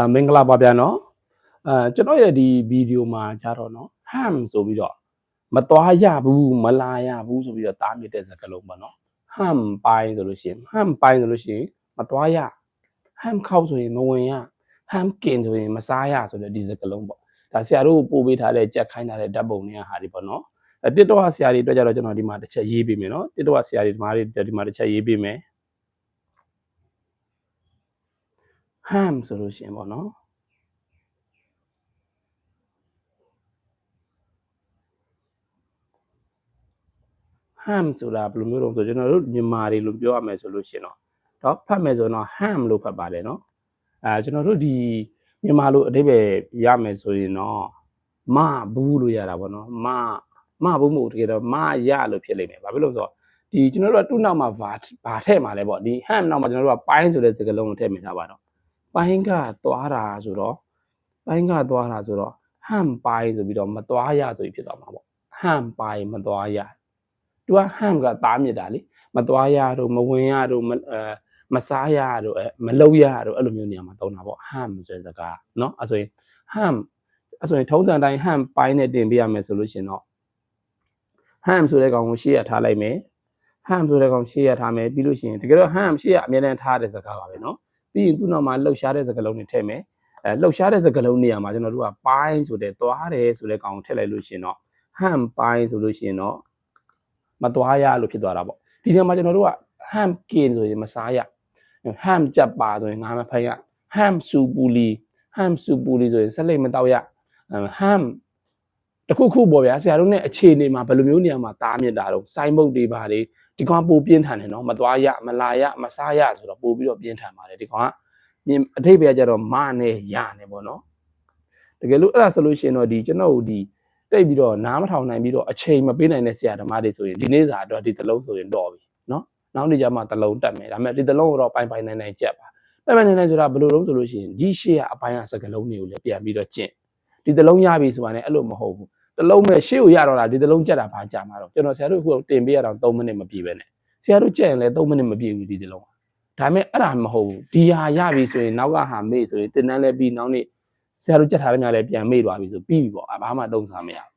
အာမင်္ဂလာပါဗျာနော်အာကျွန်တော်ရဲ့ဒီဗီဒီယိုမှာကြတော့နော် ham ဆိုပြီးတော့မသွားရဘူးမလာရဘူးဆိုပြီးတော့တားမြစ်တဲ့စကားလုံးပေါ့နော် ham ပိုင်းဆိုလို့ရှိရင် ham ပိုင်းဆိုလို့ရှိရင်မသွားရ ham ခောက်ဆိုရင်မဝင်ရ ham ကင်ဆိုရင်မစားရဆိုတဲ့ဒီစကားလုံးပေါ့ဒါဆရာတို့ပို့ပေးထားတဲ့ကြက်ခိုင်းထားတဲ့ဓာတ်ပုံတွေကဟာဒီပေါ့နော်အဲတစ်တော့ဆရာတွေအတွက်ကြတော့ကျွန်တော်ဒီမှာတစ်ချက်ရေးပေးမယ်နော်တစ်တော့ဆရာတွေဒီမှာဒီမှာတစ်ချက်ရေးပေးမယ် ham ဆိုလို့ရှိရင်ပေါ့နော် ham ဆိုတာဘယ်လိုမျိုးတော့ဆိုကျွန်တော်တို့မြန်မာတွေလို့ပြောရမယ်ဆိုလို့ရှိရင်တော့တော့ဖတ်မယ်ဆိုတော့ ham လို့ဖတ်ပါတယ်နော်အဲကျွန်တော်တို့ဒီမြန်မာလိုအဓိပ္ပာယ်ရမယ်ဆိုရင်တော့မဘူးလို့ရတာပေါ့နော်မမဘူးမို့တကယ်တော့မရလို့ဖြစ်လိမ့်မယ်ဘာဖြစ်လို့လဲဆိုတော့ဒီကျွန်တော်တို့ကသူ့နောက်မှာဘာဘာထည့်မှာလဲပေါ့ဒီ ham နောက်မှာကျွန်တော်တို့ကပိုင်းဆိုတဲ့စကားလုံးကိုထည့်မိထားပါတော့ ပိုင်းကသွားတာဆိုတော့ပိုင်းကသွားတာဆိုတော့ ham ပိုင်းဆိုပြီးတော့မသွားရဆိုပြီးဖြစ်သွားမှာပေါ့ ham ပိုင်းမသွားရ तू က ham ကသားမြစ်တာလေမသွားရတော့မဝင်ရတော့မအဲမစားရတော့အဲမလုံရတော့အဲ့လိုမျိုးနေရာမှာသုံးတာပေါ့ ham ဆိုတဲ့စကားเนาะအဲ့ဆိုရင် ham အဲ့ဆိုရင်ထုံးစံတိုင်း ham ပိုင်းနဲ့တင်ပြရမယ်ဆိုလို့ရှင်တော့ ham ဆိုတဲ့ကောင်ကိုရှေ့ရထားလိုက်မယ် ham ဆိုတဲ့ကောင်ရှေ့ရထားမယ်ပြီးလို့ရှိရင်တကယ်တော့ ham ရှေ့ရအမြဲတမ်းထားတဲ့စကားပါပဲเนาะ ပြီးရင်သူ့နောက်မှာလှုပ်ရှားတဲ့စကားလုံးတွေထည့်မယ်အဲလှုပ်ရှားတဲ့စကားလုံးနေရာမှာကျွန်တော်တို့ကပိုင်းဆိုတဲ့သွားတယ်ဆိုတဲ့ကောင်ကိုထည့်လိုက်လို့ရှင်တော့ ham ပိုင်းဆိုလို့ရှင်တော့မသွားရလို့ဖြစ်သွားတာပေါ့ဒီနေရာမှာကျွန်တော်တို့က ham ကင်ဆိုရင်မစားရ ham ကြက်ပါဆိုရင်ငါမဖက်ရ ham စူပူလီ ham စူပူလီဆိုရင်ဆက်လက်မတော့ရ ham တခုခုပေါ့ဗျာဆရာတို့ ਨੇ အခြေအနေမှာဘယ်လိုမျိုးနေရာမှာတားမြစ်တာတော့စိုင်းမုတ်တွေပါလေ ဒီကောင်ပိုပြင်းထန်တယ်နော်မသွားရမလာရမစားရဆိုတော့ပိုပြီးတော့ပြင်းထန်ပါတယ်ဒီကောင်ကအထိပ္ပယ်ကြတော့မနဲ့ရနဲ့ပေါ့နော်တကယ်လို့အဲ့ဒါဆိုလို့ရှိရင်တော့ဒီကျွန်တော်တို့ဒီတိတ်ပြီးတော့နားမထောင်နိုင်ပြီးတော့အချိန်မပေးနိုင်တဲ့ဆရာဓမ္မတွေဆိုရင်ဒီနေ့စာတော့ဒီသလုံးဆိုရင်တော့ပြီနော်နောက်နေ့ကျမှသလုံးတက်မယ်ဒါပေမဲ့ဒီသလုံးကိုတော့ပိုင်ပိုင်နိုင်နိုင်ကြက်ပါပိုင်ပိုင်နိုင်နိုင်ဆိုတာဘယ်လိုလုံးဆိုလို့ရှိရင်ဒီရှေ့ကအပိုင်းအစကလုံးတွေကိုလည်းပြန်ပြီးတော့ကျင့်ဒီသလုံးရပြီဆိုတာ ਨੇ အဲ့လိုမဟုတ်ဘူး သလုံးမဲ့ရှေ့ကိုရတော့တာဒီသလုံးကြက်တာဘာကြာမှာတော့ကျွန်တော်ဆရာတို့အခုတင်ပေးရတော့3မိနစ်မပြည့်ပဲနဲ့ဆရာတို့ကြက်ရင်လည်း3မိနစ်မပြည့်ဘူးဒီသလုံးဒါပေမဲ့အဲ့ဒါမဟုတ်ဘူးဒီဟာရပြီဆိုရင်နောက်ကဟာမေ့ဆိုရင်တင်တန်းလည်းပြီးနောက်နေ့ဆရာတို့ကြက်ထားတဲ့ညလည်းပြန်မေ့သွားပြီဆိုပြီးပြီပေါ့ဘာမှသုံးစားမရဘူး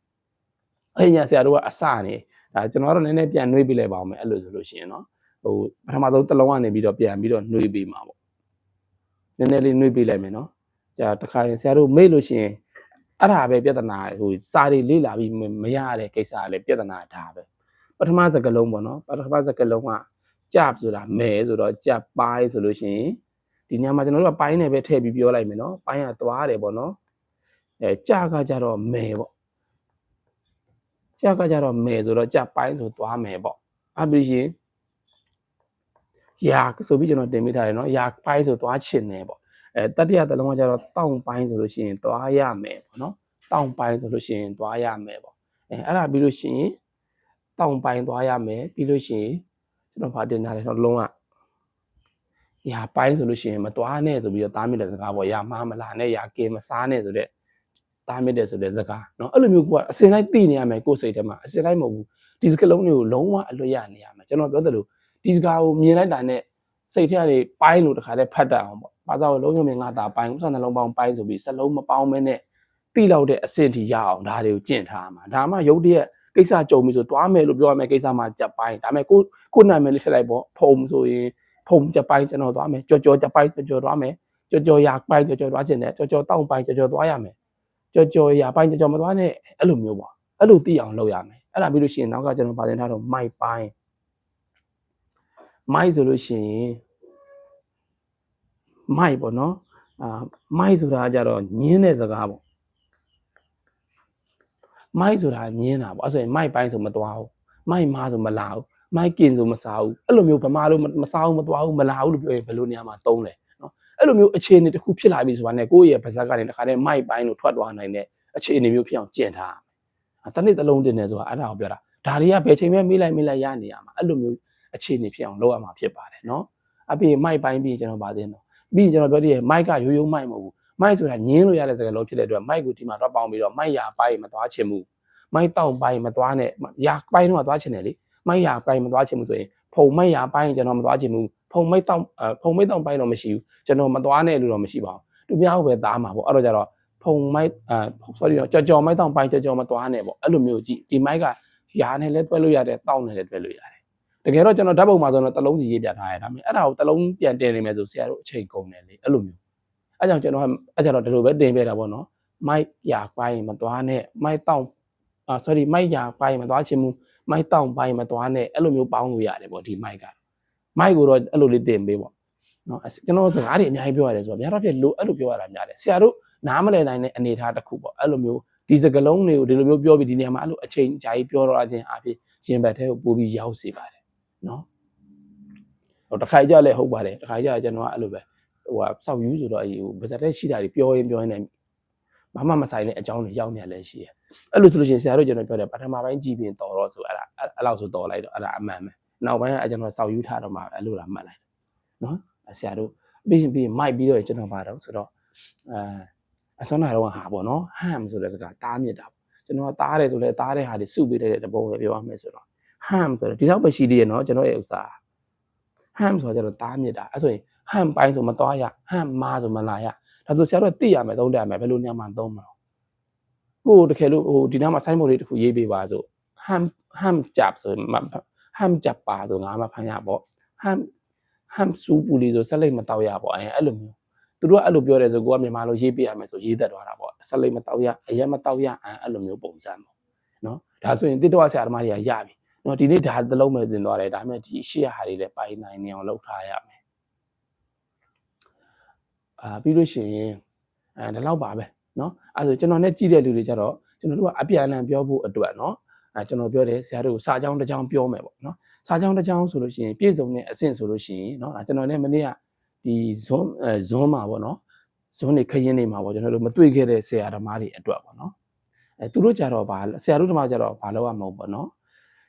အဲ့ညဆရာတို့ကအစနေဒါကျွန်တော်တို့လည်းနည်းနည်းပြန်နှွေးပြလိုက်ပါအောင်မယ်အဲ့လိုဆိုလို့ရှိရင်เนาะဟိုပထမဆုံးတစ်လုံးကနေပြီးတော့ပြန်ပြီးတော့နှွေးပေးမှာပေါ့နည်းနည်းလေးနှွေးပေးလိုက်မယ်เนาะကြာတခါရင်ဆရာတို့မေ့လို့ရှိရင် အဲ့ဒါပဲပြဿနာဟိုစာတွေလေ့လာပြီးမရတဲ့ကိစ္စလည်းပြဿနာဒါပဲပထမစကလုံးပေါ့နော်ပထမစကလုံးကကြပ်ဆိုတာမဲဆိုတော့ကြပ်ပိုင်းဆိုလို့ရှိရင်ဒီညမှာကျွန်တော်တို့ကပိုင်းနဲ့ပဲထည့်ပြီးပြောလိုက်မယ်နော်ပိုင်းကသွားတယ်ပေါ့နော်အဲကြကကြတော့မဲပေါ့ကြကကြတော့မဲဆိုတော့ကြပိုင်းဆိုသွားမယ်ပေါ့အဲ့ပြီးရင်ရာဆိုပြီးကျွန်တော်တင်ပေးထားတယ်နော်ရာပိုင်းဆိုသွားချင်တယ်ပေါ့ အဲတတိယတလုံးကကြတော့တောင်းပိုင်းဆိုလို့ရှိရင်သွားရမယ်ပေါ့နော်တောင်းပိုင်းဆိုလို့ရှိရင်သွားရမယ်ပေါ့အဲအဲ့ဒါပြီးလို့ရှိရင်တောင်းပိုင်းသွားရမယ်ပြီးလို့ရှိရင်ကျွန်တော်ဗာတင်ထားတယ်တော့လုံးကရာပိုင်းဆိုလို့ရှိရင်မသွားနဲ့ဆိုပြီးတော့တားမိတဲ့စကားပေါ့ရာမမလာနဲ့ရာကင်မစားနဲ့ဆိုတဲ့ တားမြစ်တယ်ဆိုတဲ့စကားเนาะအဲ့လိုမျိုးကအစင်လိုက်သိနေရမယ်ကိုယ်စိတ်ထဲမှာအစင်လိုက်မဟုတ်ဘူးဒီစကလုံးတွေကိုလုံးဝအလွတ်ရနေရမယ်ကျွန်တော်ပြောသလိုဒီစကားကိုမြင်လိုက်တာနဲ့စိတ်ထဲကနေပိုင်းလို့တခါတည်းဖတ်တတ်အောင်ပေါ့ ဘာသာကိုလုံးဝမြင်ငါတာပိုင်းဥစ္စာနှလုံးပေါင်းပိုင်းဆိုပြီးစလုံးမပေါင်းမဲနဲ့တိလောက်တဲ့အဆင့်ထိရအောင်ဒါတွေကိုကျင့်ထားမှာဒါမှရုပ်တရက်ကိစ္စကြုံပြီဆိုသွားမယ်လို့ပြောရမယ်ကိစ္စမှာကြက်ပိုင်းဒါပေမဲ့ကိုကိုနာမည်လေးထည့်လိုက်ပေါ့ဖုံဆိုရင်ဖုံကြက်ပိုင်းကျွန်တော်သွားမယ်ကြော်ကြော်ကြက်ပိုင်းကြော်ကြော်သွားမယ်ကြော်ကြော်ရပိုင်းကြော်ကြော်သွားခြင်းနဲ့ကြော်ကြော်တောင်းပိုင်းကြော်ကြော်သွားရမယ်ကြော်ကြော်ရပိုင်းကြော်ကြော်မသွားနဲ့အဲ့လိုမျိုးပေါ့အဲ့လိုသိအောင်လုပ်ရမယ်အဲ့ဒါပြီးလို့ရှိရင်နောက်ကကျွန်တော်ပါတင်ထားတော့မိုက်ပိုင်းမိုက်ဆိုလို့ရှိရင် မိုက်ပေါ့နော်အာမိုက်ဆိုတာကြတော့ညင်းတဲ့စကားပေါ့မိုက်ဆိုတာညင်းတာပေါ့အဲ့ဆိုရင်မိုက်ပိုင်းဆိုမသွားဘူးမိုက်မားဆိုမလာဘူးမိုက်ကင်ဆိုမစားဘူးအဲ့လိုမျိုးဗမာလိုမစားဘူးမသွားဘူးမလာဘူးလို့ပြောရင်ဘယ်လိုနေရာမှာသုံးလဲနော်အဲ့လိုမျိုးအခြေအနေတစ်ခုဖြစ်လာပြီဆိုတာနဲ့ကိုယ့်ရဲ့ပါဇက်ကနေတခါတည်းမိုက်ပိုင်းလို့ထွက်သွားနိုင်တဲ့အခြေအနေမျိုးဖြစ်အောင်ကျင့်ထားရမယ်။တနေ့တစ်လုံးတင်နေဆိုတာအဲ့ဒါကိုပြောတာ။ဒါတွေကဘယ်ချိန်မှမေးလိုက်မေးလိုက်ရနေရမှာအဲ့လိုမျိုးအခြေအနေဖြစ်အောင်လုပ်ရမှာဖြစ်ပါတယ်နော်။အပြင်မိုက်ပိုင်းပြီးကျွန်တော်ဗာသိတော့ ပြီးရင်ကျွန်တော်ပြောသေးတယ်မိုက်ကရိုးရိုးမိုက်မဟုတ်ဘူး။မိုက်ဆိုတာညင်းလို့ရတဲ့စကားလုံးဖြစ်တဲ့အတွက်မိုက်ကိုဒီမှာတော့ပေါင်းပြီးတော့မိုက်ရာပိုင်းမသွားချင်ဘူး။မိုက်တောက်ပိုင်းမသွားနဲ့ရာပိုင်းတော့သွားချင်တယ်လေ။မိုက်ရာပိုင်းမသွားချင်ဘူးဆိုရင်ဖုံမိုက်ရာပိုင်းကျွန်တော်မသွားချင်ဘူး။ဖုံမိုက်တောက်ဖုံမိုက်တောက်ပိုင်းတော့မရှိဘူးကျွန်တော်မသွားနဲ့လို့တော့မရှိပါဘူးတသူများကိုပဲသားမှာပေါ့အဲ့တော့ကြတော့ဖုံမိုက်အာ sorry တော့ကြော်ကြော်မိုက်တောင်ပိုင်းကြော်ကြော်မသွားနဲ့ပေါ့အဲ့လိုမျိုးကြည့်ဒီမိုက်ကရာနဲ့လည်းတွဲလို့ရတယ်တောက်နဲ့လည်းတွဲလို့ရတယ် တကယ်တော့ကျွန်တော်ဓာတ်ပုံမှာဆိုတော့တစ်လုံးစီရေးပြထားရတာမြင်အဲ့ဒါကိုတစ်လုံးပြန်တင်နေမယ်ဆိုဆရာတို့အချိန်ကုန်တယ်လေအဲ့လိုမျိုးအဲ့ကြောင့်ကျွန်တော်ကအဲ့ကြတော့ဒီလိုပဲတင်ပြတာပေါ့နော်မိုက်ရာပိုင်းမသွားနဲ့မိုက်တောက်အာ sorry မိုက်ရာပိုင်းမသွားချင်ဘူးမိုက်တောက်ပိုင်းမသွားနဲ့အဲ့လိုမျိုးပေါင်းလို့ရတယ်ပေါ့ဒီမိုက်ကမိုက်ကိုတော့အဲ့လိုလေးတင်ပေးပေါ့နော်ကျွန်တော်စကားတွေအများကြီးပြောရတယ်ဆိုတော့များတော့ပြလို့အဲ့လိုပြောရတာများတယ်ဆရာတို့နားမလည်နိုင်တဲ့အနေအထားတစ်ခုပေါ့အဲ့လိုမျိုးဒီစကလုံးတွေကိုဒီလိုမျိုးပြောပြီးဒီနေရာမှာအဲ့လိုအချိန်ကြာကြီးပြောတော့အချင်းအဖြစ်ရင်ဘတ်ထဲကိုပို့ပြီးရောက်စေပါတယ် နော်ဟိုတစ်ခါကြလဲဟုတ်ပါတယ်တစ်ခါကြကျွန်တော်ကအဲ့လိုပဲဟိုကစောက်ယူဆိုတော့အေးဟိုဗဇက်တဲ့ရှိတာတွေပြောရင်ပြောရင်လည်းဘာမှမဆိုင်တဲ့အကြောင်းတွေရောက်နေရလဲရှိတယ်အဲ့လိုဆိုလို့ရှိရင်ဆရာတို့ကျွန်တော်ပြောတယ်ပထမပိုင်းကြည်ပြင်တော်တော့ဆိုအဲ့ဒါအဲ့လောက်ဆိုတော်လိုက်တော့အဲ့ဒါအမှန်ပဲနောက်ပိုင်းကကျွန်တော်စောက်ယူထားတော့မှအဲ့လိုလာမှတ်လိုက်နော်ဆရာတို့ပြီးရင်ပြီးမိုက်ပြီးတော့ကျွန်တော်ပါတော့ဆိုတော့အဲအစောနာတော့ဟာပေါ့နော်ဟမ်ဆိုတဲ့စကားတားမြစ်တာပေါ့ကျွန်တော်ကတားတယ်ဆိုလဲတားတဲ့ဟာတွေစုပေးတဲ့တဘောပဲပြောရမယ်ဆိုတော့ ဟမ်ဆိုတော့ဒီတော့ပဲရှိသေးရနော်ကျွန်တော်ရဲ့ဥစ္စာဟမ်ဆိုတော့ကျွန်တော်တားမြစ်တာအဲ့ဆိုရင်ဟမ်ပိုင်းဆိုမသွားရဟမ်မာဆိုမလာရဒါဆိုဆရာတို့သိရမယ်သုံးတယ်ရမယ်ဘယ်လိုညမှာသုံးမလို့ကိုတကယ်လို့ဟိုဒီနားမှာဆိုင်းဘုတ်လေးတစ်ခုရေးပေးပါဆိုဟမ်ဟမ်ဂျပ်ဆိုဟမ်ဂျပ်ပါဆိုငါမှဖမ်းရပေါ့ဟမ်ဟမ်စူပူလီဆိုဆက်လိုက်မတော့ရပေါ့အဲအဲ့လိုမျိုးသူတို့ကအဲ့လိုပြောတယ်ဆိုကိုကမြန်မာလိုရေးပြရမယ်ဆိုရေးတတ်သွားတာပေါ့ဆက်လိုက်မတော့ရအရက်မတော့ရအဲ့လိုမျိုးပုံစံပေါ့နော်ဒါဆိုရင်တိတော့ဆရာသမားတွေကရပြီ နော်ဒီနေ့ဒါတစ်လုံးပဲသင်သွားတယ်ဒါပေမဲ့ဒီရှေ့ဟာတွေလည်းပိုင်နိုင်နေအောင်လုပ်ထားရမယ်အာပြီးလို့ရှိရင်အဲဒီလောက်ပါပဲနော်အဲဆိုကျွန်တော်နဲ့ကြည့်တဲ့လူတွေကြတော့ကျွန်တော်တို့ကအပြန်အလှန်ပြောဖို့အတွက်နော်အဲကျွန်တော်ပြောတယ်ဆရာတို့စာကြောင်းတစ်ကြောင်းပြောမယ်ပေါ့နော်စာကြောင်းတစ်ကြောင်းဆိုလို့ရှိရင်ပြည့်စုံတဲ့အဆင့်ဆိုလို့ရှိရင်နော်ကျွန်တော်နဲ့မနေ့ကဒီဇွန်းအဲဇွန်းမှာပေါ့နော်ဇွန်းနေခရင်နေမှာပေါ့ကျွန်တော်တို့မတွေ့ခဲ့တဲ့ဆရာသမားတွေအတွက်ပေါ့နော်အဲသူတို့ကြတော့ဗာဆရာတို့ဓမ္မကြတော့ဘာလို့ရမဟုတ်ပေါ့နော်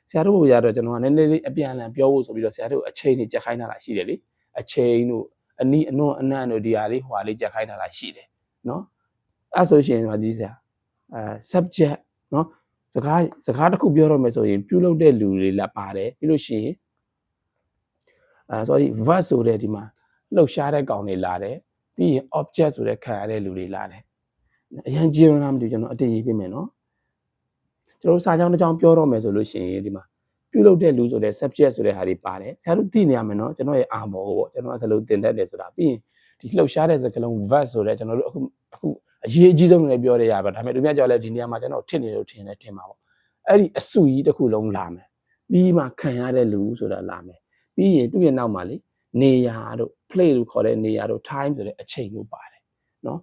ဆရာတို့ဘုရားတော့ကျွန်တော်ကနည်းနည်းလေးအပြန်အလှန်ပြောဖို့ဆိုပြီးတော့ဆရာတို့အချိန်ကြီးကြက်ခိုင်းထားတာရှိတယ်လေအချိန်တို့အနီးအနှွန်းအနှံ့တို့ဒီဟာလေးဟွာလေးကြက်ခိုင်းထားတာရှိတယ်နော်အဲ့ဆိုရှင်ဒီဆရာအဲ subject နော်စကားစကားတစ်ခုပြောတော့မယ်ဆိုရင်ပြုလုပ်တဲ့လူတွေလာပါတယ်ပြီးလို့ရှိရင်အဲ sorry verb ဆိုတဲ့ဒီမှာလှုပ်ရှားတဲ့ကောင်တွေလာတယ်ပြီးရင် object ဆိုတဲ့ခံရတဲ့လူတွေလာတယ်အရင်ကြည့်ရလားမသိဘူးကျွန်တော်အတိတ်ရေးပြမယ်နော် ကျွန်တော်စာကြောင်းတစ်ကြောင်းပြောတော့မယ်ဆိုလို့ရှိရင်ဒီမှာပြုလုပ်တဲ့လူဆိုတဲ့ subject ဆိုတဲ့ဟာတွေပါတယ်ဆရာတို့သိနေရမယ်နော်ကျွန်တော်ရဲ့အာမောပေါ့ကျွန်တော်အဲ့လိုတင်တတ်တယ်ဆိုတာပြီးရင်ဒီလှုပ်ရှားတဲ့စကားလုံး verb ဆိုတဲ့ကျွန်တော်တို့အခုအခုအရေးအကြီးဆုံးလည်းပြောရရပါဒါပေမဲ့သူများကြောက်လဲဒီနေရာမှာကျွန်တော်ထစ်နေလို့ထင်တယ်ထင်ပါပေါ့အဲ့ဒီအဆူကြီးတစ်ခုလုံးလာမယ်ပြီးမှခံရတဲ့လူဆိုတာလာမယ်ပြီးရင်သူ့ရဲ့နောက်မှာလေနေရာတို့ play လို့ခေါ်တဲ့နေရာတို့ time ဆိုတဲ့အချိန်လို့ပါတယ်နော်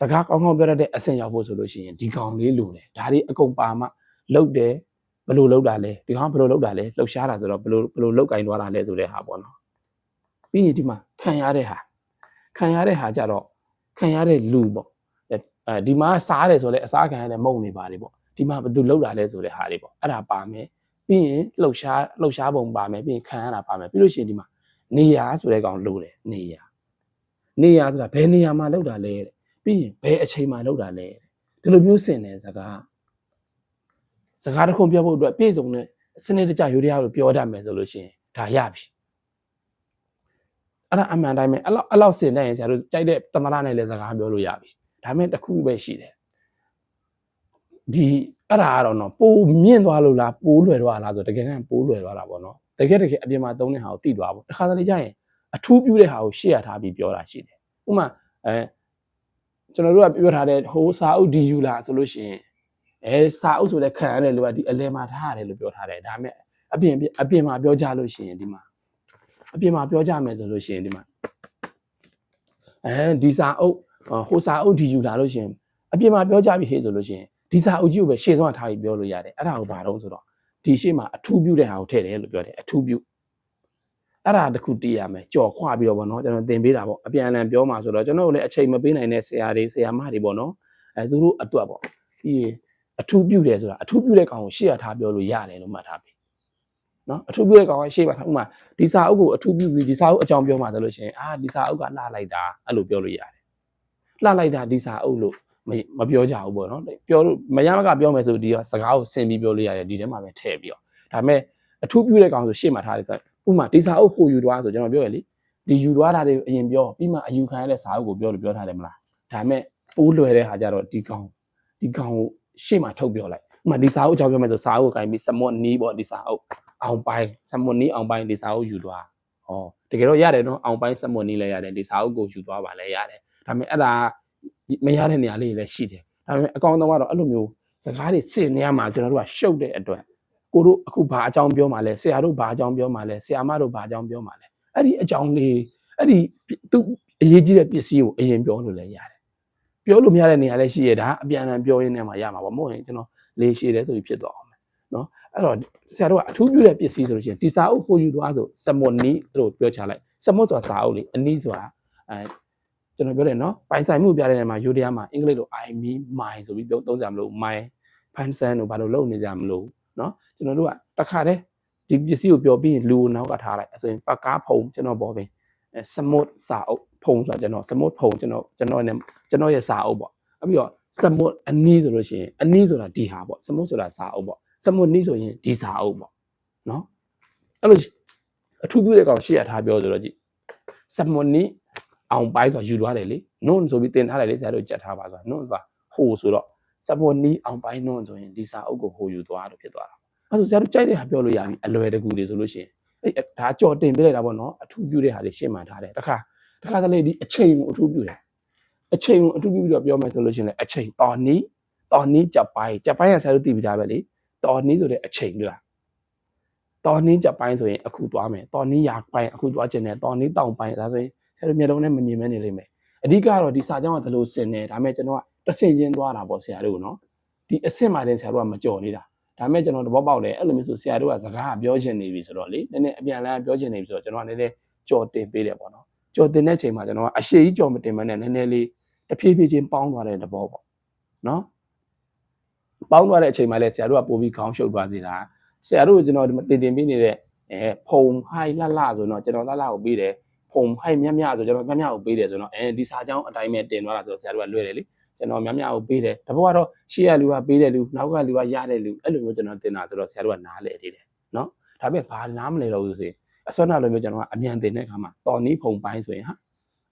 စကားကောင်းကောင်းပြောရတဲ့အဆင့်ရောက်ဖို့ဆိုလို့ရှိရင်ဒီကောင်လေးလိုတယ်ဒါတွေအကုန်ပါမှလုတ်တယ်ဘယ်လိုလုတ်တာလဲဒီကောင်ဘယ်လိုလုတ်တာလဲလှုပ်ရှားတာဆိုတော့ဘယ်လိုဘယ်လိုလုတ်ကင်သွားတာလဲဆိုတဲ့ဟာပေါ့နော်ပြီးရင်ဒီမှာခံရတဲ့ဟာခံရတဲ့ဟာကြတော့ခံရတဲ့လူပေါ့အဲဒီမှာစားတယ်ဆိုလဲအစားခံရတဲ့မုံနေပါလေပေါ့ဒီမှာဘယ်သူလောက်တာလဲဆိုတဲ့ဟာတွေပေါ့အဲ့ဒါပါမယ်ပြီးရင်လှုပ်ရှားလှုပ်ရှားပုံပါမယ်ပြီးရင်ခံရတာပါမယ်ပြီးလို့ရှိရင်ဒီမှာနေရာဆိုတဲ့ကောင်လိုတယ်နေရာနေရာဆိုတာဘယ်နေရာမှာလောက်တာလဲတဲ့ ပြီးရင်ဘယ်အချိန်မှာလောက်တာလဲဒီလိုမျိုးစင်တယ်စကားစကားတစ်ခုပြောဖို့အတွက်ပြည့်စုံတဲ့စနစ်တကျရိုးတရားလို့ပြောတတ်မယ်ဆိုလို့ရှိရင်ဒါရပြီအဲ့ဒါအမှန်တိုင်းပဲအဲ့လောက်အဲ့လောက်စင်တဲ့ရင်ဆရာတို့ကြိုက်တဲ့တမရနဲ့လည်းစကားပြောလို့ရပြီဒါမဲ့တစ်ခုပဲရှိတယ်ဒီအဲ့ဒါကတော့နော်ပိုမြင့်သွားလို့လားပိုးလွယ်သွားလားဆိုတကယ်ကပိုးလွယ်သွားတာပေါ့နော်တကယ်တကယ်အပြင်မှာသုံးတဲ့ဟာကိုတိသွားပေါ့တခါတလေကျရင်အထူးပြုတဲ့ဟာကိုရှေ့ရထားပြီးပြောတာရှိတယ်ဥပမာအဲ ကျွန်တော်တို့ကပြောထားတဲ့ဟိုစာအုပ်ဒီယူလာဆိုလို့ရှိရင်အဲစာအုပ်ဆိုတဲ့ခံရတဲ့လူကဒီအလဲမှာထားရတယ်လို့ပြောထားတယ်ဒါမဲ့အပြင်အပြင်မှာပြောကြလို့ရှိရင်ဒီမှာအပြင်မှာပြောကြမယ်ဆိုလို့ရှိရင်ဒီမှာအဲဒီစာအုပ်ဟိုစာအုပ်ဒီယူလာလို့ရှိရင်အပြင်မှာပြောကြပြီဟေ့ဆိုလို့ရှိရင်ဒီစာအုပ်ကြီးကိုပဲရှေ့ဆုံးထားပြီးပြောလို့ရတယ်အဲ့ဒါကိုဘာတော့ဆိုတော့ဒီရှေ့မှာအထူးပြုတဲ့ဟာကိုထည့်တယ်လို့ပြောတယ်အထူးပြု အဲ့ဒါတခုတည်ရမယ်ကြော်ခွပြီးတော့ဗောနော်ကျွန်တော်သင်ပေးတာဗောအပြန်အလှန်ပြောမှာဆိုတော့ကျွန်တော်တို့လည်းအချိန်မပေးနိုင်တဲ့ဆရာတွေဆရာမတွေဗောနော်အဲသူတို့အတွက်ဗောဒီအထူးပြုတယ်ဆိုတာအထူးပြုတဲ့ကောင်ကိုရှေ့ရထားပြောလို့ရတယ်လို့မှတ်ထားပြီနော်အထူးပြုတဲ့ကောင်ကရှေ့ပါထားဥမာဒီစာအုပ်ကိုအထူးပြုပြီးဒီစာအုပ်အကြောင်းပြောမှာဆိုလို့ရှိရင်အာဒီစာအုပ်ကလှလိုက်တာအဲ့လိုပြောလို့ရတယ်လှလိုက်တာဒီစာအုပ်လို့မပြောကြဘူးပေါ့နော်ပြောလို့မရမကပြောမယ်ဆိုဒီစကားကိုဆင်ပြီးပြောလို့ရတယ်ဒီထဲမှာပဲထည့်ပြီးတော့ဒါပေမဲ့အထူးပြုတဲ့ကောင်ဆိုရှေ့မှာထားတယ် ဥမာဒီစာအုပ်ဟိုယူသွားဆိုကျွန်တော်ပြောရလေဒီယူသွားတာတွေအရင်ပြောပြီးမှအယူခံရတဲ့စာအုပ်ကိုပြောလို့ပြောထားတယ်မလားဒါပေမဲ့ပိုးလွယ်တဲ့ဟာကြတော့ဒီကောင်ဒီကောင်ကိုရှေ့မှာထုတ်ပြောလိုက်ဥပမာဒီစာအုပ်အကြောင်းပြောမယ်ဆိုစာအုပ်ကိုကင်ပြီးစမွတ်နီးပေါ့ဒီစာအုပ်အောင်ပိုင်းစမွတ်နီးအောင်ပိုင်းဒီစာအုပ်ယူသွားဟောတကယ်တော့ရတယ်နော်အောင်ပိုင်းစမွတ်နီးလည်းရတယ်ဒီစာအုပ်ကိုယူသွားပါလည်းရတယ်ဒါပေမဲ့အဲ့ဒါမရတဲ့နေရာလေးတွေလည်းရှိတယ်ဒါပေမဲ့အကောင်တော့ကတော့အဲ့လိုမျိုးစကားတွေစစ်နေရမှာကျွန်တော်တို့ကရှုပ်တဲ့အတွက် ကိုတို့အခုဘာအကြောင်းပြောမှလဲဆရာတို့ဘာအကြောင်းပြောမှလဲဆရာမတို့ဘာအကြောင်းပြောမှလဲအဲ့ဒီအကြောင်းလေးအဲ့ဒီသူအရေးကြီးတဲ့ပစ္စည်းကိုအရင်ပြောလို့လည်းရတယ်ပြောလို့မရတဲ့နေရာလည်းရှိရတာအပြန်အလှန်ပြောရင်းနဲ့မှရမှာပေါ့မဟုတ်ရင်ကျွန်တော်လေးရှိတယ်ဆိုပြီးဖြစ်သွားအောင်မယ်နော်အဲ့တော့ဆရာတို့ကအထူးပြုတဲ့ပစ္စည်းဆိုလို့ရှိရင်ဒီစာအုပ်ကိုယူသွားဆိုစမွန်နီသူတို့ပြောချလိုက်စမွတ်ဆိုတာစာအုပ်လေအနီးဆိုတာအဲကျွန်တော်ပြောတယ်နော်ပိုင်ဆိုင်မှုပြတဲ့နေရာမှာယူတရားမှာအင်္ဂလိပ်လို I mean my ဆိုပြီးပြောသုံးကြမလို့ my ဖန်ဆန်တို့ဘာလို့လုပ်နေကြမလို့နော် ကျွန်တော်တို့ကတခါတည်းဒီပစ္စည်းကိုပြောပြီးလူကိုနောက်ကထားလိုက်ဆိုရင်ပကားဖုံကျွန်တော်ပေါ်ပင်အဲစမွတ်စာအုပ်ဖုံဆိုတာကျွန်တော်စမွတ်ဖုံကျွန်တော်ကျွန်တော်နဲ့ကျွန်တော်ရဲ့စာအုပ်ပေါ့အပြီးတော့စမွတ်အနီးဆိုလို့ရှိရင်အနီးဆိုတာဒီဟာပေါ့စမွတ်ဆိုတာစာအုပ်ပေါ့စမွတ်နီးဆိုရင်ဒီစာအုပ်ပေါ့နော်အဲ့လိုအထူးပြုတဲ့ကောင်ရှေ့ရထားပြောဆိုတော့ကြည့်စမွတ်နီးအောင်ပိုင်းဆိုယူသွားတယ်လေနွန်းဆိုပြီးတင်ထားတယ်လေဆရာတို့ကြက်ထားပါဆိုတာနွန်းဆိုတာဟိုဆိုတော့စမွတ်နီးအောင်ပိုင်းနွန်းဆိုရင်ဒီစာအုပ်ကိုဟိုယူသွားလို့ဖြစ်သွားတာ အဲ့ဆိုဆရာတို့ကြိုက်တဲ့ဟာပြောလို့ရပြီအလွယ်တကူတွေဆိုလို့ရှိရင်အဲ့ဒါကြော်တင်ပေးလိုက်တာပေါ့နော်အထူးပြုတဲ့ဟာတွေရှင်းမှန်ထားတယ်တခါတခါတလေဒီအချိန်ကိုအထူးပြုတယ်အချိန်ကိုအထူးပြုပြီးတော့ပြောမယ်ဆိုလို့ရှိရင်လည်းအချိန်တော်နီးတော်နီးကြပိုင်းကြပိုင်းကဆရာတို့သိပြီးသားပဲလေတော်နီးဆိုတဲ့အချိန်ပြလားတော်နီးကြပိုင်းဆိုရင်အခုသွားမယ်တော်နီးရာပိုင်းအခုသွားခြင်းနဲ့တော်နီးတောင်ပိုင်းဒါဆိုရင်ဆရာတို့မျက်လုံးနဲ့မမြင်မဲနေလိမ့်မယ်အဓိကတော့ဒီစာကြောင်းကဒီလိုစင်နေဒါပေမဲ့ကျွန်တော်ကတစ်ဆင့်ချင်းသွားတာပေါ့ဆရာတို့နော်ဒီအဆင့်မှတင်ဆရာတို့ကမကြော်နေတာ ဒါမဲ့ကျွန်တော်သဘောပေါက်တယ်အဲ့လိုမျိုးဆိုဆရာတို့ကစကားပြောချင်နေပြီဆိုတော့လေနည်းနည်းအပြန်လန်းပြောချင်နေပြီဆိုတော့ကျွန်တော်ကနည်းနည်းကြော်တင်ပေးတယ်ပေါ့နော်ကြော်တင်တဲ့ချိန်မှာကျွန်တော်ကအရှိကြီးကြော်မတင်မနဲ့နည်းနည်းလေးတဖြည်းဖြည်းချင်းပေါင်းသွားတဲ့သဘောပေါ့နော်ပေါင်းသွားတဲ့အချိန်မှာလည်းဆရာတို့ကပို့ပြီးခေါင်းရှုပ်သွားစေတာဆရာတို့ကကျွန်တော်တင်တင်ပေးနေတဲ့အဲဖုံဟိုင်လှလှဆိုတော့ကျွန်တော်လှလှကိုပေးတယ်ဖုံဟိုင်မြတ်မြတ်ဆိုကျွန်တော်မြတ်မြတ်ကိုပေးတယ်ဆိုတော့အဲဒီစာကြောင်းအတိုင်းပဲတင်သွားတာဆိုတော့ဆရာတို့ကလွယ်တယ်လေ ကျွန်တော်များများကိုပေးတယ်တဘောကတော့ရှေ့ကလူကပေးတယ်လူနောက်ကလူကရတဲ့လူအဲ့လိုမျိုးကျွန်တော်တင်တာဆိုတော့ဆရာတို့ကနားလေသေးတယ်နော်ဒါပေမဲ့ဘာနားမလဲတော့ဘူးဆိုရင်အစောနာလိုမျိုးကျွန်တော်ကအမြန်တင်တဲ့အခါမှာတော်နီးဖုံပိုင်းဆိုရင်ဟာ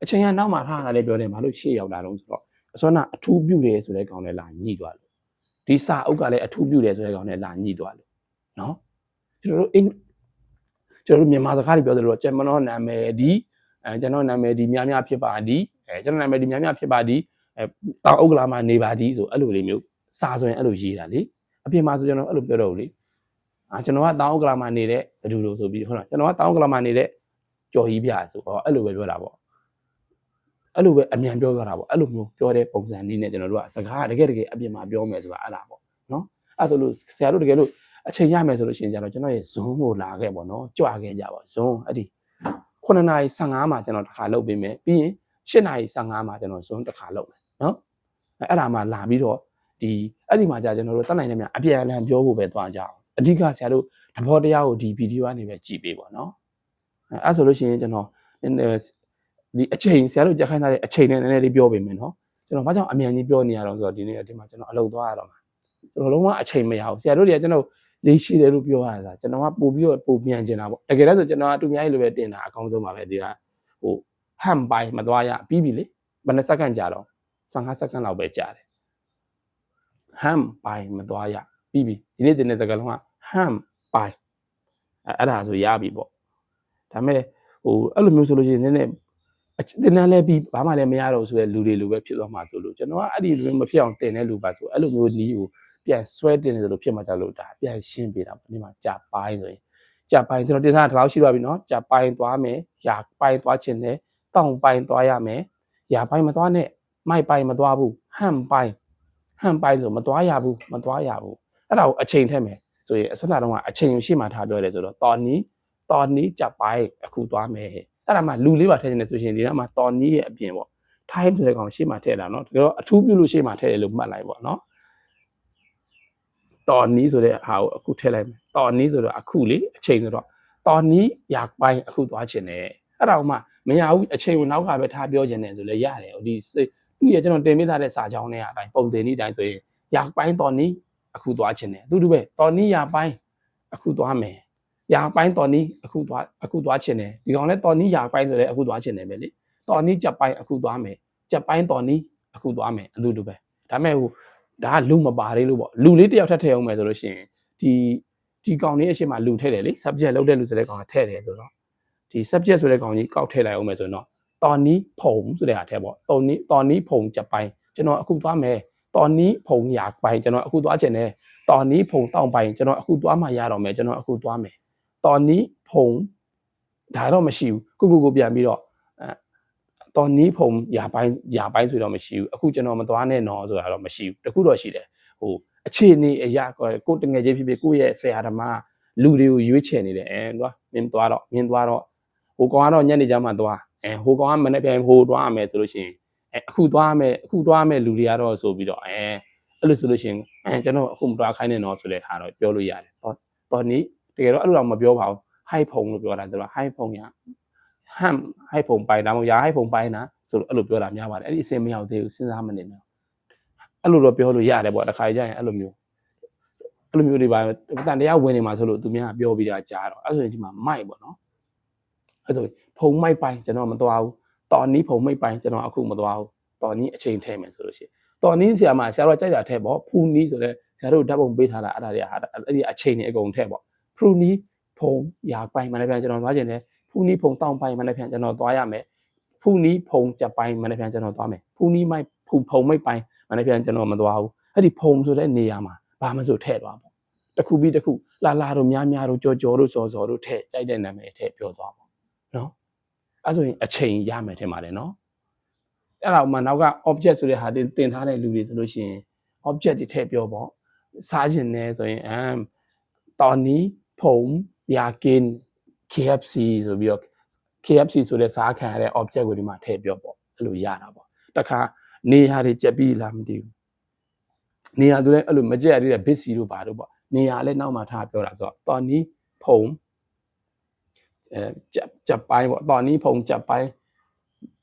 အချိန်ကနောက်မှထားတာလည်းပြောတယ်ဘာလို့ရှေ့ရောက်လာတော့ဆိုတော့အစောနာအထူးပြုတယ်ဆိုတဲ့ကောင်လည်းလာညှိသွားလို့ဒီစာအုပ်ကလည်းအထူးပြုတယ်ဆိုတဲ့ကောင်လည်းလာညှိသွားလို့နော်ကျွန်တော်တို့အင်ကျွန်တော်တို့မြန်မာစကားတွေပြောတယ်လို့ကျွန်တော်နာမည်ဒီအဲကျွန်တော်နာမည်ဒီများများဖြစ်ပါဒီအဲကျွန်တော်နာမည်ဒီများများဖြစ်ပါဒီ အဲတောင်ဥက္ကလာမှာနေပါသည်ဆိုအဲ့လိုလေးမျိုးစာဆိုရင်အဲ့လိုရေးတာလေအပြင်မှာဆိုကျွန်တော်အဲ့လိုပြောတော့ဘူးလေအာကျွန်တော်ကတောင်ဥက္ကလာမှာနေတဲ့ဘယ်သူလို့ဆိုပြီးဟုတ်လားကျွန်တော်ကတောင်ဥက္ကလာမှာနေတဲ့ကြော်ကြီးပြဆိုတော့အဲ့လိုပဲပြောတာပေါ့အဲ့လိုပဲအမြန်ပြောကြတာပေါ့အဲ့လိုမျိုးပြောတဲ့ပုံစံလေးနဲ့ကျွန်တော်တို့ကစကားတကယ်တကယ်အပြင်မှာပြောမယ်ဆိုတာအဲ့ဒါပေါ့နော်အဲ့ဒါလို့ဆရာတို့တကယ်လို့အချိန်ရမယ်ဆိုလို့ရှိရင်ကျတော့ကျွန်တော်ရဲ့ Zoom ကိုလာခဲ့ပေါ့နော်ကြွခဲ့ကြပါ Zoom အဲ့ဒီ9နာရီ15မှာကျွန်တော်တစ်ခါလုပ်ပေးမယ်ပြီးရင်8နာရီ15မှာကျွန်တော် Zoom တစ်ခါလုပ်မယ် နော်အဲ့ဒါမှလာပြီးတော့ဒီအဲ့ဒီမှာကြာကျွန်တော်တို့တက်နိုင်တဲ့များအပြန်အလှန်ပြောဖို့ပဲသွားကြအောင်အဓိကဆရာတို့သဘောတရားကိုဒီဗီဒီယိုကနေပဲကြည့်ပေးပါနော်အဲ့ဆိုလို့ရှိရင်ကျွန်တော်ဒီအချိန်ဆရာတို့ကြက်ခိုင်းထားတဲ့အချိန်နဲ့နည်းနည်းလေးပြောပေးမယ်နော်ကျွန်တော်ဘာကြောင့်အမြန်ကြီးပြောနေရတော့ဆိုတော့ဒီနေ့ဒီမှာကျွန်တော်အလုပ်သွားရတော့မှာကျွန်တော်လုံးဝအချိန်မရဘူးဆရာတို့တွေကကျွန်တော်လေးရှိတယ်လို့ပြောရတာကျွန်တော်ကပို့ပြီးတော့ပို့ပြန်ကျင်တာပေါ့တကယ်လည်းဆိုကျွန်တော်ကသူများကြီးလိုပဲတင်တာအကောင်းဆုံးပါပဲဒီကဟိုဟမ်ပိုင်မသွားရပြီးပြီလေဘယ်နှစက္ကန့်ကြာတော့ 15စက္ကန့်လောက်ပဲကြာတယ်ဟမ်ပိုင်မသွားရပြီးပြီဒီနေ့တင်တဲ့စကားလုံးကဟမ်ပိုင်အဲ့ဒါဆိုရပြီပေါ့ဒါမဲ့ဟိုအဲ့လိုမျိုးဆိုလို့ရှိရင်နည်းနည်းတင်တန်းလဲပြီးဘာမှလည်းမရတော့ဆိုတဲ့လူတွေလိုပဲဖြစ်သွားမှာဆိုလို့ကျွန်တော်ကအဲ့ဒီလိုမဖြစ်အောင်တင်တဲ့လူပါဆိုအဲ့လိုမျိုးနီးကိုပြန်ဆွဲတင်နေသလိုဖြစ်မှကြလို့ဒါပြန်ရှင်းပေးတာဒီမှာကြာပိုင်းဆိုရင်ကြာပိုင်းကျွန်တော်တင်ထားတာဒီလောက်ရှိသွားပြီနော်ကြာပိုင်းသွားမယ်ရာပိုင်းသွားခြင်းနဲ့တောင်ပိုင်းသွားရမယ်ရာပိုင်းမသွားနဲ့ မိုက်ပိုင်းမသွားဘူးဟမ်ပိုင်းဟမ်ပိုင်းဆိုမသွားရဘူးမသွားရဘူးအဲ့ဒါကိုအချိန်ထည့်မယ်ဆိုရင်အစနာတော့ကအချိန်ရှိမှထားပြောတယ်ဆိုတော့တော်နီးတော်နီးကြာပိုင်းအခုသွားမယ်အဲ့ဒါမှလူလေးပါထည့်နေတယ်ဆိုရင်ဒီကမှာတော်နီးရဲ့အပြင်ပေါ့ time ဆိုတဲ့ကောင်ရှေ့မှာထည့်တာเนาะဒါတော့အထူးပြုလို့ရှေ့မှာထည့်တယ်လို့မှတ်လိုက်ပေါ့เนาะတော်နီးဆိုတဲ့ဟာကိုအခုထည့်လိုက်မယ်တော်နီးဆိုတော့အခုလေအချိန်ဆိုတော့တော်နီးရာပိုင်းအခုသွားချင်တယ်အဲ့ဒါမှမရဘူးအချိန်ကိုနောက်ကပဲထားပြောချင်တယ်ဆိုလည်းရတယ်ဒီ သူရကျွန်တော်တင်ပေးထားတဲ့စာကြောင်းတွေအတိုင်းပုံတင်နေတိုင်းဆိုရင်ရာပိုင်းတော်နီးအခုသွားချင်တယ်သူတူပဲတော်နီးရာပိုင်းအခုသွားမယ်ရာပိုင်းတော်နီးအခုသွားအခုသွားချင်တယ်ဒီကောင်လည်းတော်နီးရာပိုင်းဆိုလည်းအခုသွားချင်တယ်ပဲလေတော်နီးကြက်ပိုင်းအခုသွားမယ်ကြက်ပိုင်းတော်နီးအခုသွားမယ်အတူတူပဲဒါမဲ့ဟိုဒါကလူမပါသေးလို့ပေါ့လူလေးတစ်ယောက်ထပ်ထည့်အောင်မယ်ဆိုလို့ရှိရင်ဒီဒီကောင်လေးအရှိမလူထည့်တယ်လေ subject လောက်တဲ့လူဆိုတဲ့ကောင်ကထည့်တယ်ဆိုတော့ဒီ subject ဆိုတဲ့ကောင်ကြီးကောက်ထည့်လိုက်အောင်မယ်ဆိုတော့ တော်နီးဖုံဆိုတဲ့ဟာထည့်ပေါ့တော်နီးတော်နီးဖုံကြက်ပိုင်းကျွန်တော်အခုသွားမယ်တော်နီးဖုံရာပိုင်းကျွန်တော်အခုသွားချင်တယ်တော်နီးဖုံတောင်းပိုင်းကျွန်တော်အခုသွားမှရတော့မယ်ကျွန်တော်အခုသွားမယ် ตอนนี้ผมဒါတော့မရှိဘူးကိုကိုကိုပြန်ပြီးတော့အဲตอนนี้ผมอย่าပိုင်းอย่าပိုင်းဆိုတော့မရှိဘူးအခုကျွန်တော်မသွားနဲ့နော်ဆိုတာတော့မရှိဘူးတခုတော့ရှိတယ်ဟိုအခြေအနေအရာကိုတငယ်ချင်းဖြစ်ဖြစ်ကိုယ့်ရဲ့ဆရာဓမ္မလူတွေကိုရွေးချယ်နေတယ်အဲသွားမင်းသွားတော့မင်းသွားတော့ဟိုကောင်ကတော့ညနေကျမှသွား အဲဟိုကောင်ကမနေ့ပြန်ဟိုသွားရမယ်ဆိုလို့ရှိရင်အဲအခုသွားရမယ်အခုသွားရမယ်လူတွေကတော့ဆိုပြီးတော့အဲအဲ့လိုဆိုလို့ရှိရင်အဲကျွန်တော်အခုမသွားခိုင်းနဲ့တော့ဆိုတဲ့ဟာတော့ပြောလို့ရတယ်တော့တော့နီးတကယ်တော့အဲ့လိုတော့မပြောပါဘူး high phone လို့ပြောတာသူက high phone ညာ ham high phone ပိုင်းဒါမှမဟုတ်ရာ high phone ပိုင်းနာဆိုတော့အဲ့လိုပြောတာများပါတယ်အဲ့ဒီအစင်မရောက်သေးဘူးစဉ်းစားမနေနဲ့အဲ့လိုတော့ပြောလို့ရတယ်ပေါ့တခါကြရင်အဲ့လိုမျိုးအဲ့လိုမျိုးတွေပါတန်တရားဝင်နေမှာဆိုလို့သူများပြောပြီးတာကြားတော့အဲ့ဆိုရင်ဒီမှာမိုက်ပေါ့နော် အဲ့ဆိုဖုံမိုက်ပိုင်ကျွန်တော်မသွားဘူးတော်နီးဖုံမိုက်ပိုင်ကျွန်တော်အခုမသွားဘူးတော်နီးအချိန်ထဲမယ်ဆိုလို့ရှိရင်တော်နီးဆရာမဆရာတော်ကြိုက်တာထဲပေါ့ဖူနီးဆိုတဲ့ဆရာတို့ဓာတ်ပုံပေးထားတာအဲ့ဒါတွေဟာအဲ့ဒီအချိန်တွေအကုန်ထဲပေါ့ဖူနီးဖုံရာပိုင်မနေ့ပြန်ကျွန်တော်သွားခြင်းတယ်ဖူနီးဖုံတောင်းပိုင်မနေ့ပြန်ကျွန်တော်သွားရမယ်ဖူနီးဖုံကြပိုင်မနေ့ပြန်ကျွန်တော်သွားမယ်ဖူနီးမိုက်ဖူဖုံမိုက်ပိုင်မနေ့ပြန်ကျွန်တော်မသွားဘူးအဲ့ဒီဖုံဆိုတဲ့နေရာမှာဘာမှဆိုထဲ့သွားပေါ့တခုပြီးတခုလာလာတို့များများတို့ကြော်ကြော်တို့စော်စော်တို့ထဲ့ကြိုက်တဲ့နာမည်ထဲ့ပြောသွားပေါ့ နော်အဲ့ဆိုရင်အချိန်ရမယ်ထင်ပါတယ်နော်အဲ့ဒါဥမာနောက်က object ဆိုတဲ့ဟာတင်တင်ထားတဲ့လူတွေဆိုလို့ရှိရင် object တွေထည့်ပြောပေါ့စားခြင်းနဲ့ဆိုရင် um Tony Pom Yakin KFC ဆိုပြီးတော့ KFC ဆိုတဲ့စားခံရတဲ့ object ကိုဒီမှာထည့်ပြောပေါ့အဲ့လိုရတာပေါ့တခါနေရာတွေကြက်ပြီးလားမသိဘူးနေရာဆိုလဲအဲ့လိုမကြက်ရသေးတဲ့ bit စီတို့ပါတို့ပေါ့နေရာလဲနောက်မှထားပြောတာဆိုတော့ Tony Pom นนี้ผมအဲကြက်ကြက်ပိုင်းပေါ့ตอนนี้ผมကြက်ပိုင်း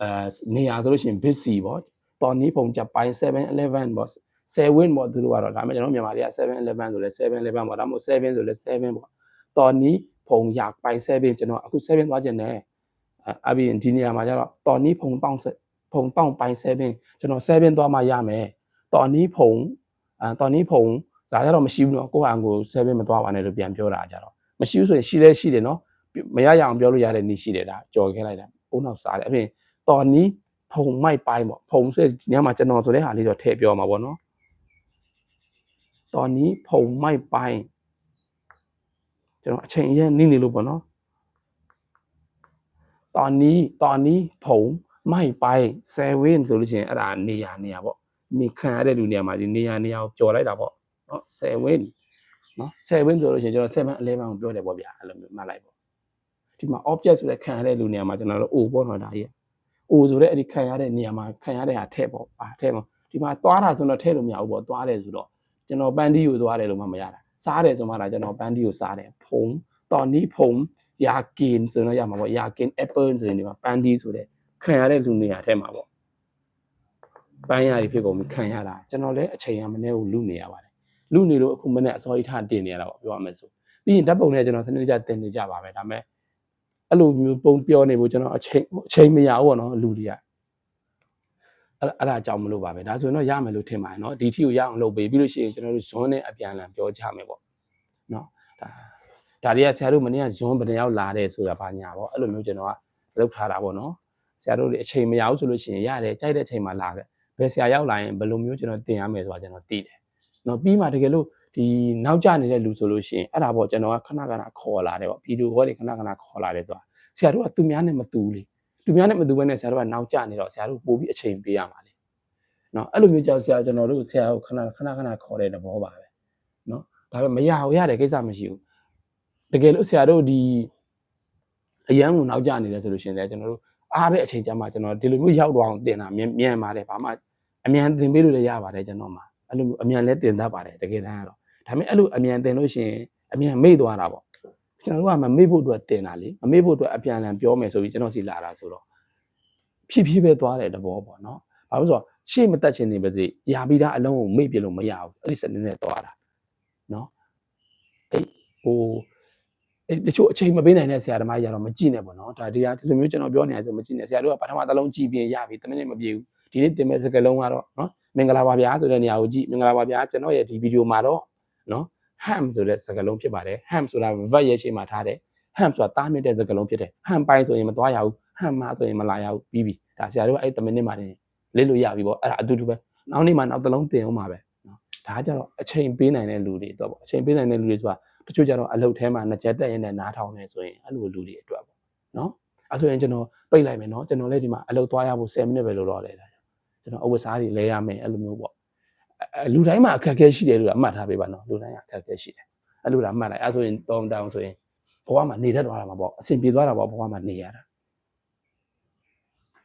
အဲနေရာဆိုလို့ရှိရင် bit စီပေါ့ตอนนี้ผมကြက်ပိုင်း7 11ပေါ့7ပေါ့သူတို့ကတော့ဒါပေမဲ့ကျွန်တော်မြန်မာတွေက7 11ဆိုလဲ7 11ပေါ့ဒါမှမဟုတ်7ဆိုလဲ7ပေါ့ตอนนี้ผมอยากไป7ကျွန်တော်အခု7သွားခြင်းနဲ့အပြင်ဒီနေရာမှာကျတော့ตอนนี้ผมต้องผมต้องไป7ကျွန်တော်7သွားမှရမယ်ตอนนี้ผมအဲตอนนี้ผมဒါကြတော့မရှိဘူးเนาะကိုယ့်ဟာကို7မသွားပါနဲ့လို့ပြန်ပြောတာကြတော့မရှိဘူးဆိုရင်ရှိလဲရှိတယ်เนาะ မရရအောင်ပြောလို့ရတဲ့နည်းရှိတယ်ဒါကြော်ခဲလိုက်တာအုံနောက်စားတယ်အပြင်တော်နီးဖုံမိုက်ပိုင်းပေါ့ဖုံဆိုဒီညမှာကျွန်တော်ဆိုတဲ့ဟာလေးတော့ထည့်ပြောမှာပေါ့နော်တော်နီးဖုံမိုက်ပိုင်းကျွန်တော်အချိန်ရနင်းနေလို့ပေါ့နော်တော်နီးတော်နီးဖုံမိုက်ပိုင်းဆယ်ဝင်းဆိုလို့ရှိရင်အဲ့ဒါနေရာနေရာပေါ့မိခံရတဲ့လူနေရာမှာဒီနေရာနေရာကိုကြော်လိုက်တာပေါ့နော်ဆယ်ဝင်းနော်7 win ဆိုလို့ရှိရင်ကျွန်တော်7 11ကိုပြောတယ်ပေါ့ဗျာအဲ့လိုမျိုးမှတ်လိုက်ပေါ့ ဒီမှာ object ဆိုတဲ့ခံရတဲ့လူနေရာမှာကျွန်တော်တို့ O ပေါ့နော်ဒါကြီး O ဆိုတဲ့အဲ့ဒီခံရတဲ့နေရာမှာခံရတဲ့ဟာထည့်ပေါ့ပါထည့်ပေါ့ဒီမှာသွားတာဆိုတော့ထည့်လို့မရဘူးပေါ့သွားတယ်ဆိုတော့ကျွန်တော်ပန်းတီးကိုသွားတယ်လို့မှမရတာစားတယ်ဆိုမှလားကျွန်တော်ပန်းတီးကိုစားတယ်ဖုံတော်နီးဖုံရာကင်ဆိုတော့ရမှာပေါ့ရာကင် apple ဆိုရင်ဒီမှာပန်းတီးဆိုတဲ့ခံရတဲ့လူနေရာထဲမှာပေါ့ပန်းရည်ဖြစ်ကုန်ပြီခံရတာကျွန်တော်လည်းအချိန်ရမနေဘူးလူနေရပါတယ်လူနေလို့အခုမနေ့အစောကြီးထတင်နေရတာပေါ့ပြောရမယ်ဆိုပြီးရင်ဓာတ်ပုံနဲ့ကျွန်တော်စနေကြတင်နေကြပါပဲဒါပေမဲ့ အဲ့လိုမျိုးပုံပြောနေဖို့ကျွန်တော်အချိန်အချိန်မရဘူးပေါ့နော်လူတွေကအဲ့အဲ့ဒါကြောင့်မလို့ပါပဲဒါဆိုရင်တော့ရမယ်လို့ထင်ပါတယ်နော်ဒီ ठी ကိုရအောင်လုပ်ပေးပြီးလို့ရှိရင်ကျွန်တော်တို့ဇွန်းနဲ့အပြန်အလှန်ပြောချမယ်ပေါ့နော်ဒါဒါတွေကဆရာတို့မနေ့ကဇွန်းဘယ်နှယောက်လာတယ်ဆိုတာပါညာပေါ့အဲ့လိုမျိုးကျွန်တော်ကလုပ်ထားတာပေါ့နော်ဆရာတို့တွေအချိန်မရဘူးဆိုလို့ရှိရင်ရတယ်ကြိုက်တဲ့အချိန်မှာလာခဲ့ဘယ်ဆရာရောက်လာရင်ဘယ်လိုမျိုးကျွန်တော်တင်ရမယ်ဆိုတာကျွန်တော်သိတယ်နော်ပြီးမှတကယ်လို့ ဒီနောက်ကျနေတဲ့လူဆိုလို့ရှိရင်အဲ့ဒါပေါ့ကျွန်တော်ကခဏခဏခေါ်လာတယ်ပေါ့ဗီဒီယိုခေါ်တွေခဏခဏခေါ်လာတယ်ဆိုတာဆရာတို့ကသူများနဲ့မတူလေသူများနဲ့မတူဘဲနဲ့ဆရာတို့ကနောက်ကျနေတော့ဆရာတို့ပို့ပြီးအချိန်ပေးရမှာလေနော်အဲ့လိုမျိုးကြောက်ဆရာကျွန်တော်တို့ဆရာကိုခဏခဏခဏခေါ်တဲ့သဘောပါပဲနော်ဒါပေမဲ့မရဘူးရတယ်ကိစ္စမရှိဘူးတကယ်လို့ဆရာတို့ဒီအရန်ကိုနောက်ကျနေတယ်ဆိုလို့ရှိရင်လည်းကျွန်တော်တို့အားတဲ့အချိန်ကျမှကျွန်တော်ဒီလိုမျိုးရောက်တော့အောင်တင်တာမြန်မြန်ပါတယ်ဘာမှအမြန်တင်ပေးလို့လည်းရပါတယ်ကျွန်တော်မှာအဲ့လိုမျိုးအမြန်လဲတင်တတ်ပါတယ်တကယ်တမ်းကတော့ ဒါပေမဲ့အဲ့လိုအမြန်တင်လို့ရှိရင်အမြန်မေ့သွားတာပေါ့ကျွန်တော်တို့ကမမေ့ဖို့အတွက်တင်တာလေမမေ့ဖို့အတွက်အပြန်အလှန်ပြောမယ်ဆိုပြီးကျွန်တော်စီလာတာဆိုတော့ဖြည်းဖြည်းပဲသွားတဲ့သဘောပေါ့နော်ဘာလို့ဆိုတော့ရှေ့မတက်ချင်နေပါစေရာပြီးသားအလုံးကိုမေ့ပြလို့မရဘူးအဲ့ဒီစနစ်နဲ့သွားတာနော်အဲ့ဟိုအဲတချို့အချိန်မပေးနိုင်တဲ့ဆရာသမားကြီးကတော့မကြည့်နဲ့ပေါ့နော်ဒါဒီဟာဒီလိုမျိုးကျွန်တော်ပြောနေရဆိုမကြည့်နဲ့ဆရာတို့ကပထမတစ်လုံးကြည့်ပြီးရပြီတမင်းနဲ့မပြေဘူးဒီနေ့တင်မဲ့စကားလုံးကတော့နော်မင်္ဂလာပါဗျာဆိုတဲ့နေရာကိုကြည့်မင်္ဂလာပါဗျာကျွန်တော်ရဲ့ဒီဗီဒီယိုမှာတော့ နော် ham ဆိုတဲ့စကားလုံးဖြစ်ပါတယ် ham ဆိုတာ verb ရဲ့ရှေ့မှာထားတယ် ham ဆိုတာတားမြစ်တဲ့စကားလုံးဖြစ်တယ် ham ပိုင်းဆိုရင်မသွားရဘူး ham မဆိုရင်မလာရဘူးပြီးပြီဒါဆရာတို့ကအဲ့တမင်းနဲ့မှာနေလစ်လို့ရပြီပေါ့အဲ့ဒါအတူတူပဲနောက်နေ့မှနောက်တစ်လုံးတင်အောင်ပါပဲနော်ဒါကကြတော့အချိန်ပေးနိုင်တဲ့လူတွေတော့ပေါ့အချိန်ပေးနိုင်တဲ့လူတွေဆိုတာတချို့ကြတော့အလုပ်ထဲမှာနှစ်ချက်တက်ရင်လည်းနားထောင်နေဆိုရင်အဲ့လိုလူတွေအတွက်ပေါ့နော်အဲ့ဆိုရင်ကျွန်တော်ပိတ်လိုက်မယ်နော်ကျွန်တော်လည်းဒီမှာအလုပ်သွားရဖို့10မိနစ်ပဲလိုတော့လေဒါကျွန်တော်အဝတ်စားတွေလဲရမယ်အဲ့လိုမျိုးပေါ့အဲ လူတိုင်းမှာအခက်အခဲရှိတယ်လို့အမှတ်ထားပေးပါနော်လူတိုင်းကအခက်အခဲရှိတယ်အဲ့လိုလားမှတ်လိုက်အဲ့ဆိုရင်တောင်းတောင်းဆိုရင်ဘဝမှာနေတတ်သွားတာမှာပေါ့အဆင်ပြေသွားတာပေါ့ဘဝမှာနေရတာ